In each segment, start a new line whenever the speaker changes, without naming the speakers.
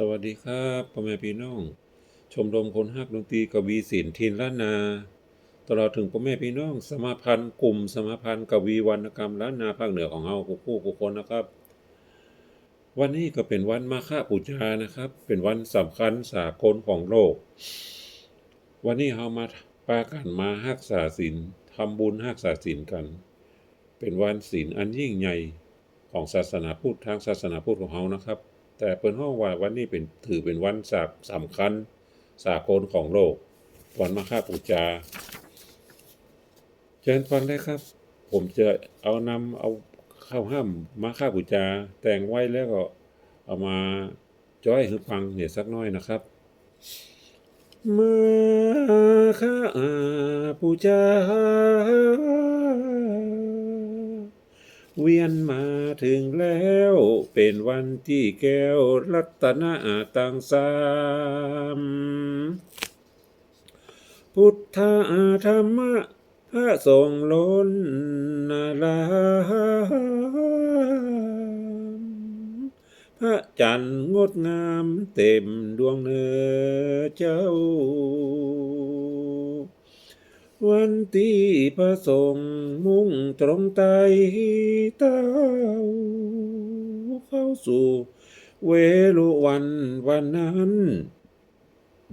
สวัสดีครับพ่อแม่พี่น้อง ชมรมคนฮักดนตรีกวีศิลป์ทินล้านนา ตลอดถึงพ่อแม่พี่น้อง สมาพันธ์กลุ่ม สมาพันธ์กวีวรรณกรรมล้านนาภาคเหนือของเฮาคู่คู่คู่คนนะครับ วันนี้ก็เป็นวันมาฆบูชานะครับ เป็นวันสำคัญสากลของโลก วันนี้เฮามาปากันมาฮักษาศีลทำบุญฮักษาศีลกัน เป็นวันศีลอันยิ่งใหญ่ของศาสนาพุทธทางศาสนาพุทธของเฮานะครับ แต่เปิ้นฮ้องว่าวันนี้เป็นถือเป็นวันสาสำคัญสากลของโลก วันมาฆบูชาเชิญฟังได้ครับ ผมจะเอานำเอาเข้าห้ามมาฆบูชาแต่งไว้แล้วก็เอามาจ้อยให้ฟังเนี่ยสักน้อยนะครับมาฆบูชา เวียนมาถึงแล้วเป็นวันที่แก้วรัตนาตังสามพุทธาธรรมะพระทรงล้นนาลามพระจันทร์งดงามเต็มดวงเนื้อเจ้า วันที่พระสงฆ์มุ่งตรงไตเต้าเข้าสู่เวลุวันวันนั้น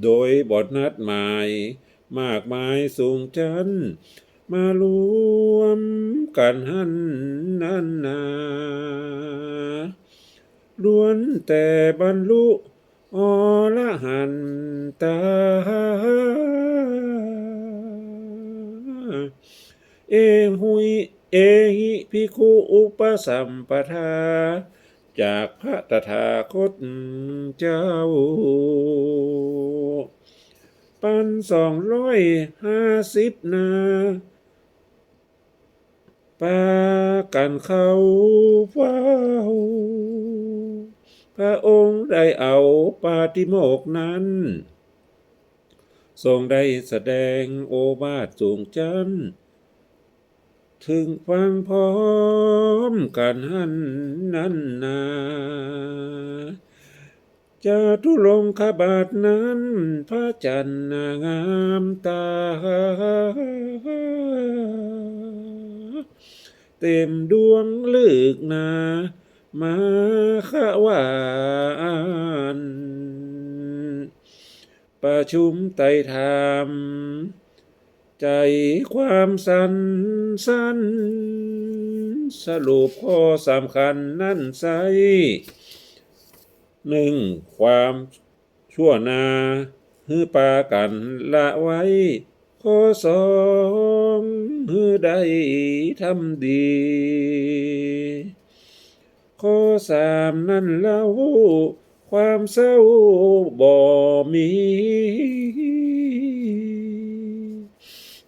โดยบทนัดหมายมากมายสูงจัน มารวมกันหันนันนาล้วนแต่บรรลุอรหันตา เอหุยเอหิภิกขุอุปสัมปทา จากพระตถาคตเจ้า ปันสองร้อยห้าสิบนาปากันเขาเฝ้าพระองค์ได้เอาปาติโมกข์นั้น ทรงได้แสดงโอบาทสูงจันถึงฟังพร้อมกันหันนั้นนาจะทุลงคบาทนั้น พระจันทร์งามตา เต็มดวงลึกนา มาขวาน ประชุมไต่ธรรม ใจความสันสั้นสรุปข้อสำคัญนั่นไซหนึ่งความชั่วนาฮือปากันละไว้ ข้อสองฮือได้ทำดี ข้อสามนั่นเล่า ความเศร้าบ่มี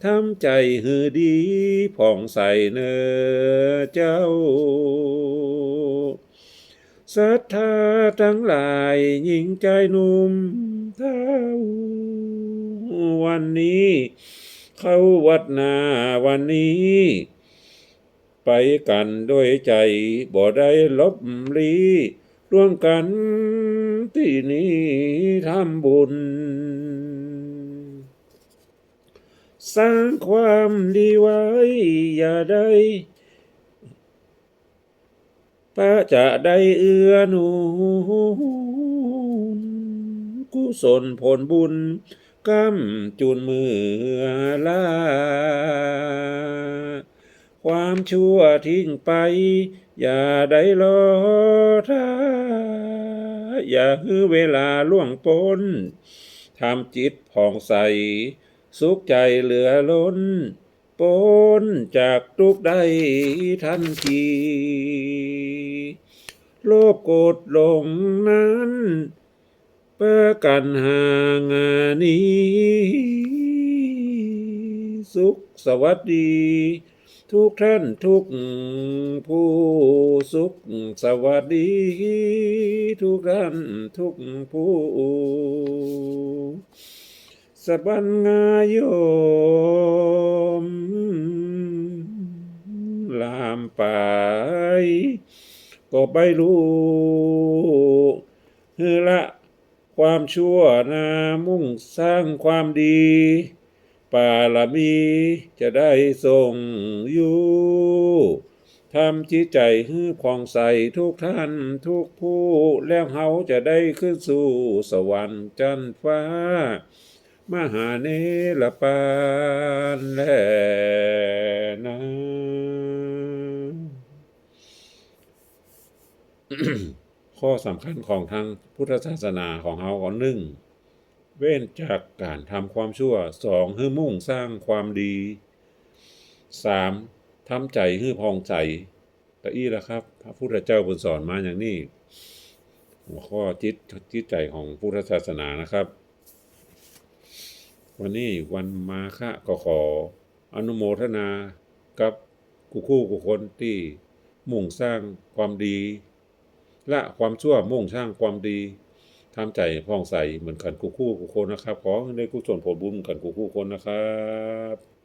ทำใจหือดีผ่องใสเนอเจ้าศรัทธาทั้งหลายหญิงใจหนุ่มเท่าวันนี้ เข้าวัดนาวันนี้ ไปกันด้วยใจบ่ได้ลบลี ร่วมกันที่นี้ทำบุญ สร้างความดีไว้ อย่าได้พระจะได้เอื้อนุนกุศลผลบุญกำจุนมือลา ความชั่วทิ้งไป อย่าได้รอท่าอย่าฮือเวลาล่วงพ้นทำจิตผ่องใส สุขใจเหลือล้นพ้นจากทุกได้ทันที โลภโกรธหลงนั้นเพื่อกันห่างนี้ สุขสวัสดี ทุกท่านทุกผู้สุขสวัสดี ทุกท่านทุกผู้สบันงายโยมลามไป ก็ไปรู้ฮือละความชั่วนามุ่งสร้างความดี ปาลมีจะได้ทรงอยู่ทำจิตใจให้ผ่องใสทุกท่านทุกผู้ แล้วเฮาจะได้ขึ้นสู่สวรรค์จันทร์ฟ้า มหาเนรปานแลนะข้อสำคัญของทางพุทธศาสนาของเฮาก็หนึ่ง เว้นจากการทำความชั่วสองให้มุ่งสร้างความดีสามทำใจให้พองใจแต่อี้ละครับ พระพุทธเจ้าบนสอนมาอย่างนี้หัวข้อจิตจิตใจของพุทธศาสนานะครับ วันนี้วันมาฆะก็ขออนุโมทนากับกูคู่กุคนที่มุ่งสร้างความดี และความชั่วมุ่งสร้างความดี ทำใจพ่องใสเหมือนกันกูคู่กุคนนะครับ ขอให้ได้กุศลผลบุญกันกูคู่คนนะครับ